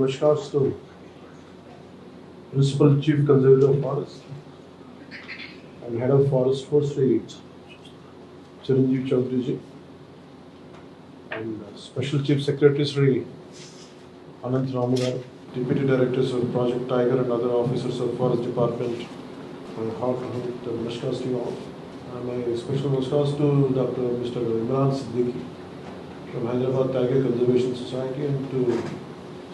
namaskars to Principal Chief Conservator of Forest and Head of Forest Force Sri Chiranjeev Chaudhary and uh, Special Chief Secretary Sri Anant Ramagar, Deputy Directors of Project Tiger and other officers of Forest Department. My heartfelt namaskars to all. And my special namaskars to Dr. Mr. Imran Siddiqui from Hyderabad Tiger Conservation Society and to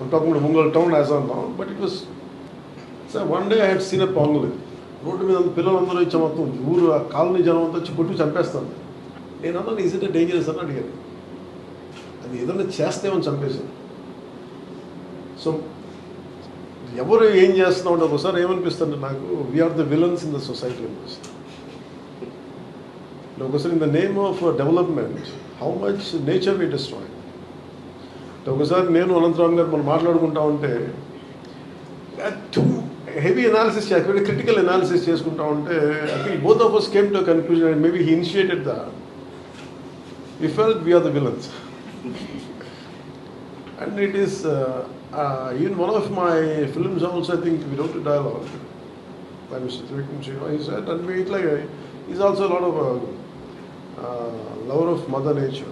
I'm talking about Ungol town as of now, but it was. So one day I had seen a road మీద పిల్లలందరూ ఇచ్చే మొత్తం ఊరు ఆ colony జనం అంతా వచ్చి కొట్టి చంపేస్తాను నేను అన్నాను ఈజ్ ఇట్ డేంజరస్ అని అడిగాను అది ఏదైనా చేస్తేమని చంపేశాను సో ఎవరు ఏం చేస్తున్నాం అంటే ఒకసారి ఏమనిపిస్తుంది నాకు? We are the villains in the society అనిపిస్తుంది. ఒకసారి in the name of development how much nature we destroy ఒకసారి నేను అనంతరామ్ గారు మనం మాట్లాడుకుంటా ఉంటే too heavy analysis very critical analysis చేసుకుంటా ఉంటే I think both of us came to conclusion and maybe he initiated the we fell we are the villains and it is even one of my films also I think we wrote dialogue by Mr. Trivikram Shiva. He said, and we like, he's also a lot of a uh, lover of Mother Nature.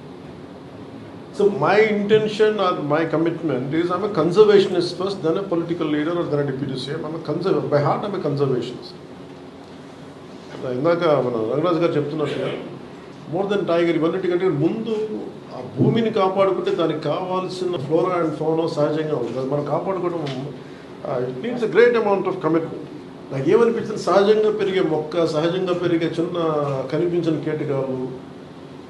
so my intention or my commitment is I'm conservationist first then a political leader or then deputy CM I'm conserve by heart I'm conservationist ఇందాక మన రంగరాజు గారు చెప్తున్నట్టుగా more than tiger ఇవన్నిటికంటే ముందు ఆ భూమిని కాపాడుకుంటే దానికి కావాల్సిన flora and ఫోనో సహజంగా ఉంది అది మనం కాపాడుకోవడం it means a great amount of commitment నాకు ఏమనిపించింది? సహజంగా పెరిగే మొక్క సహజంగా పెరిగే చిన్న కనిపించిన కేటకాలు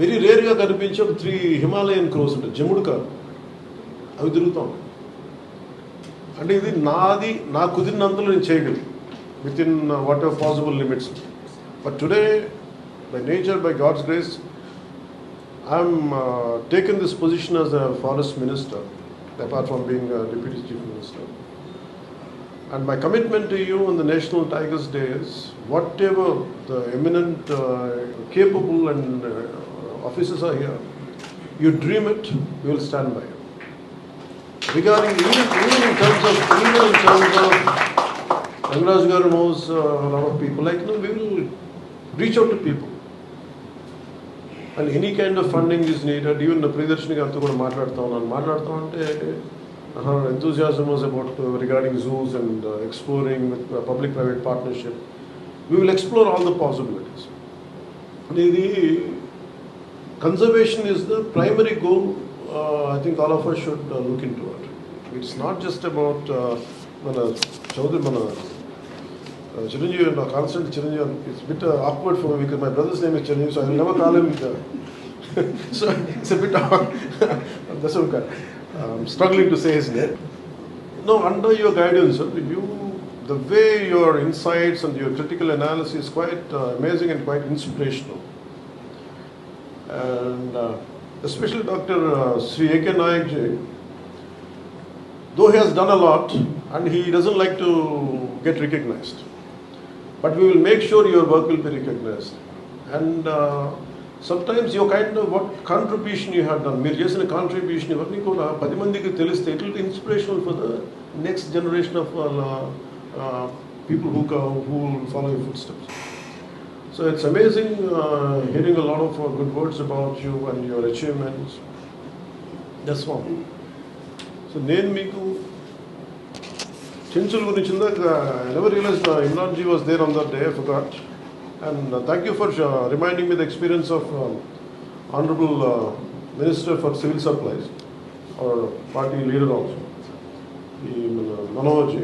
వెరీ రేర్గా కనిపించే ఒక త్రీ హిమాలయన్ క్రోస్ ఉంటాయి జముడు కాదు. అవి తిరుగుతూ. ఉంటాయి అంటే ఇది నాది నా కుదిరినంతలో నేను చేయగలను. Within whatever possible limits but today by nature by God's grace I'm taken this position as a forest minister apart from being deputy chief minister And my commitment to you on the National Tigers Day is whatever the eminent, uh, capable, and uh, officers are here, you dream it, we will stand by you. Regarding even, even in terms of even in terms of Rangraj Garu knows uh, a lot of people. Like you know, we will reach out to people. And any kind of funding is needed. Even the Pridarshini గారితో కూడా మాట్లాడుతూ ఉన్నాను మాట్లాడుతూ ఉంటే her enthusiasm was about uh, regarding zoos and uh, exploring with uh, public-private partnership. We will explore all the possibilities. ఇది conservation is the primary goal. Uh, I think all of us should uh, look into it. It's not just about uh, మన చౌదరి మన uh, Chiranjeevi, no, constant Chiranjeevi. It's a bit uh, awkward for me because my brother's name is Chiranjeevi, so I will never call him. Uh, so it's a bit awkward. That's okay. I'm struggling to say his name. No, under your guidance, sir, you, the way your insights and your critical analysis is quite uh, amazing and quite inspirational. And uh, especially Dr. Uh, Sri A.K. Nayak ji, though he has done a lot and he doesn't like to get recognized, but we will make sure your work will be recognized. And uh, sometimes your kind of what contribution you have done, మీరు చేసిన contribution ఇవన్నీ కూడా పది మందికి తెలిస్తే it will be inspirational for the next generation of people who who follow you footsteps So it's amazing uh, hearing a lot of uh, good words about you and your achievements. That's one. So నేను మీకు చెంచుల గురించి ఇందాక I never realise Imran ji was there on that day forgot and thank you for reminding me the experience of honourable minister for civil supplies or party leader also ఈ మన Manohar G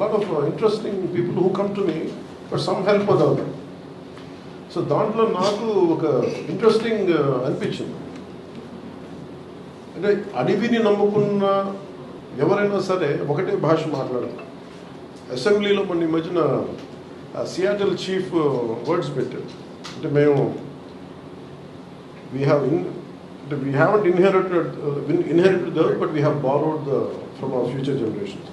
lot of interesting people who come to me but some help అవుతారు so దాంట్లో నాకు ఒక interesting uh, అనిపించింది. అంటే అడవిని నమ్ముకున్న ఎవరైనా సరే ఒకటే భాష మాట్లాడతారు అసెంబ్లీలో మొన్న ఈ మధ్యన సియాటల్ చీఫ్ వర్డ్స్ పెట్టారు. అంటే మేము వీ హ్యావ్ ఇన్ అంటే we have inherited inherited the but we have borrowed the from our future generations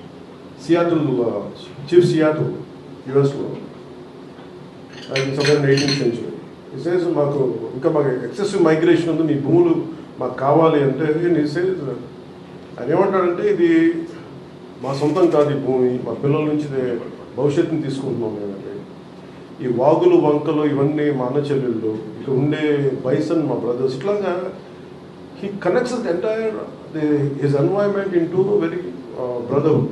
Seattle chief Seattle యుఎస్లో సదర్ ఎయిటీన్త్ సెంచురీ సేస్ మాకు ఇంకా మాకు ఎక్సెసివ్ మైగ్రేషన్ ఉంది మీ భూములు మాకు కావాలి అంటే నీ సేస్ ఆయన ఏమంటాడంటే ఇది మా సొంతం కాదు ఈ భూమి మా పిల్లల నుంచి భవిష్యత్తుని తీసుకుంటున్నాం మేమంటే ఈ వాగులు వంకలు ఇవన్నీ మా అన్న చెల్లెళ్ళు ఇక్కడ ఉండే బైసన్ మా బ్రదర్స్ ఇట్లాగా he connects entire his environment into very brotherhood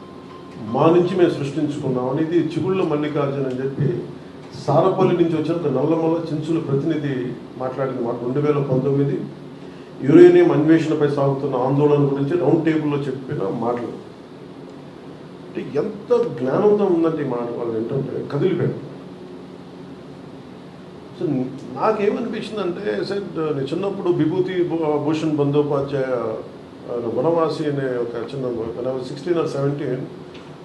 మా నుంచి మేము సృష్టించుకున్నాం అనేది చిగుళ్ళ మల్లికార్జున అని చెప్పి సారపల్లి నుంచి వచ్చిన నల్లమల్ల చించుల ప్రతినిధి మాట్లాడింది మాకు రెండు వేల పంతొమ్మిది. యురేనియం అన్వేషణపై సాగుతున్న ఆందోళన గురించి రౌండ్ టేబుల్లో చెప్పిన మాటలు. అంటే ఎంత జ్ఞానంతో ఉందంటే ఈ మాట వాళ్ళు ఏంటంటే కదిలిపోయాడు సో నాకేమనిపించిందంటే సార్ నేను చిన్నప్పుడు విభూతి భూ- భూషణ్ బందోపాధ్యాయ వనవాసి అనే ఒక చిన్న సిక్స్టీన్ ఆర్ సెవెంటీన్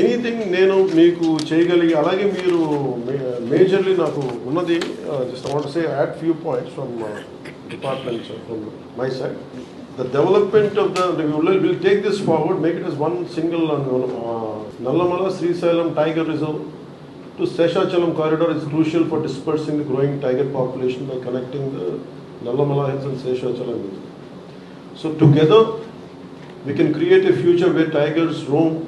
ఎనీథింగ్ నేను మీకు చేయగలిగి అలాగే మీరు మేజర్లీ నాకు ఉన్నది just want say add few points from department from my side the development of the will take this forward make it as one single Nallamala Srisailam tiger reserve to Seshachalam corridor is crucial for dispersing the growing tiger population by connecting the Nallamala Hills and Seshachalam Hills. So together, we can create a future where tigers roam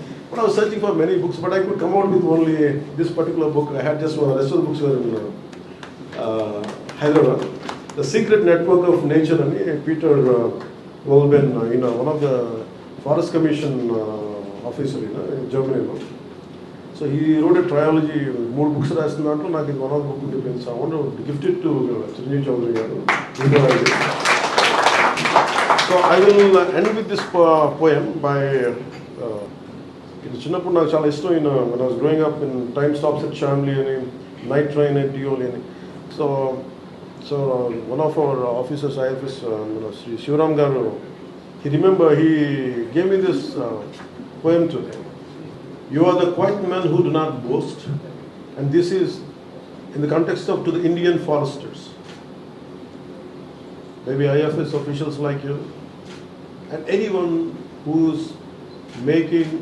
but I was searching for many books but I could come out with only this particular book I had just rest of books Hyderabad the secret network of nature అని Peter వోల్బెన్ ఈయన one of the forest commission officer ఈయన జర్మనీలో so ఈ road trilogy మూడు books రాసిన దాంట్లో నాకు ఇది one of book depends I want gifted to Chiranjeevi Chowdary గారు so I will end with this poem by ಚಿನ್ನಪ್ಪನ ನಾನು ಶಾಲೆ ಇಷ್ಟು in one was growing up in time stops at Shamli night train at Deoli so so one of our officers I F he remember he gave me this uh, poem today. You are the quiet man who do not boast, and this is in the context of to the Indian foresters. Maybe IFS officials like you, and anyone who's making